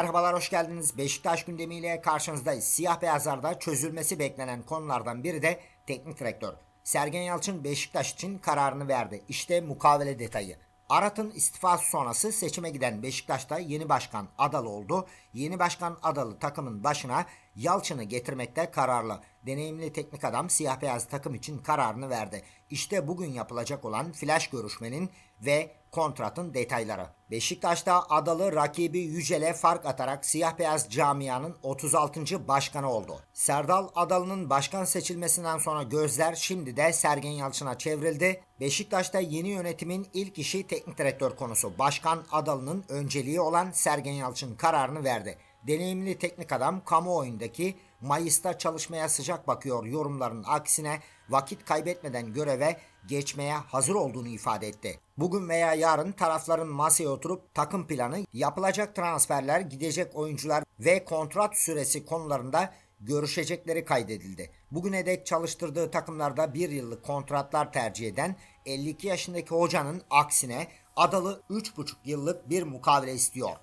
Merhabalar hoş geldiniz. Beşiktaş gündemiyle karşınızdayız. Siyah beyazlarda çözülmesi beklenen konulardan biri de teknik direktör. Sergen Yalçın Beşiktaş için kararını verdi. İşte mukavele detayı. Arat'ın istifası sonrası seçime giden Beşiktaş'ta yeni başkan Adalı oldu. Yeni başkan Adalı takımın başına Yalçın'ı getirmekte kararlı. Deneyimli teknik adam siyah beyaz takım için kararını verdi. İşte bugün yapılacak olan flash görüşmenin ve kontratın detayları. Beşiktaş'ta Adalı rakibi Yücel'e fark atarak siyah beyaz camianın 36. başkanı oldu. Serdal Adalı'nın başkan seçilmesinden sonra gözler şimdi de Sergen Yalçın'a çevrildi. Beşiktaş'ta yeni yönetimin ilk işi teknik direktör konusu. Başkan Adalı'nın önceliği olan Sergen Yalçın kararını verdi. Deneyimli teknik adam kamuoyundaki Mayıs'ta çalışmaya sıcak bakıyor yorumların aksine vakit kaybetmeden göreve geçmeye hazır olduğunu ifade etti. Bugün veya yarın tarafların masaya oturup takım planı, yapılacak transferler, gidecek oyuncular ve kontrat süresi konularında görüşecekleri kaydedildi. Bugüne dek çalıştırdığı takımlarda bir yıllık kontratlar tercih eden 52 yaşındaki hocanın aksine Adalı 3,5 yıllık bir mukavele istiyor.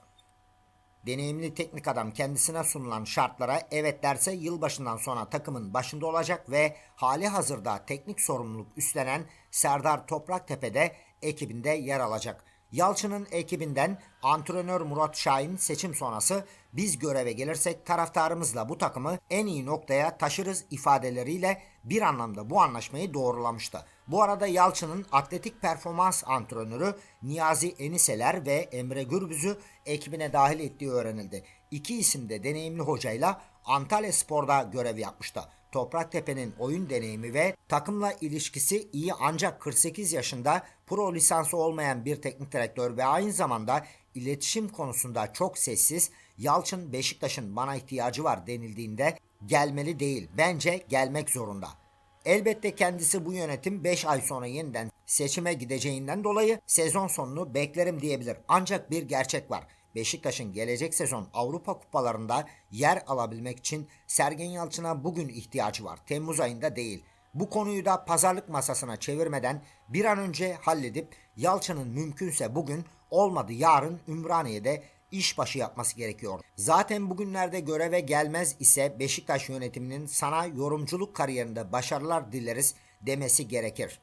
Deneyimli teknik adam kendisine sunulan şartlara evet derse yılbaşından sonra takımın başında olacak ve hali hazırda teknik sorumluluk üstlenen Serdar Topraktepe'de ekibinde yer alacak. Yalçın'ın ekibinden antrenör Murat Şahin seçim sonrası biz göreve gelirsek taraftarımızla bu takımı en iyi noktaya taşırız ifadeleriyle bir anlamda bu anlaşmayı doğrulamıştı. Bu arada Yalçın'ın atletik performans antrenörü Niyazi Eniseler ve Emre Gürbüz'ü ekibine dahil ettiği öğrenildi. İki isim de deneyimli hocayla Antalya Spor'da görev yapmıştı. Topraktepe'nin oyun deneyimi ve takımla ilişkisi iyi ancak 48 yaşında pro lisansı olmayan bir teknik direktör ve aynı zamanda iletişim konusunda çok sessiz Yalçın Beşiktaş'ın bana ihtiyacı var denildiğinde gelmeli değil bence gelmek zorunda. Elbette kendisi bu yönetim 5 ay sonra yeniden seçime gideceğinden dolayı sezon sonunu beklerim diyebilir. Ancak bir gerçek var. Beşiktaş'ın gelecek sezon Avrupa kupalarında yer alabilmek için Sergen Yalçın'a bugün ihtiyacı var. Temmuz ayında değil. Bu konuyu da pazarlık masasına çevirmeden bir an önce halledip Yalçın'ın mümkünse bugün olmadı yarın Ümraniye'de işbaşı yapması gerekiyor. Zaten bugünlerde göreve gelmez ise Beşiktaş yönetiminin sana yorumculuk kariyerinde başarılar dileriz demesi gerekir.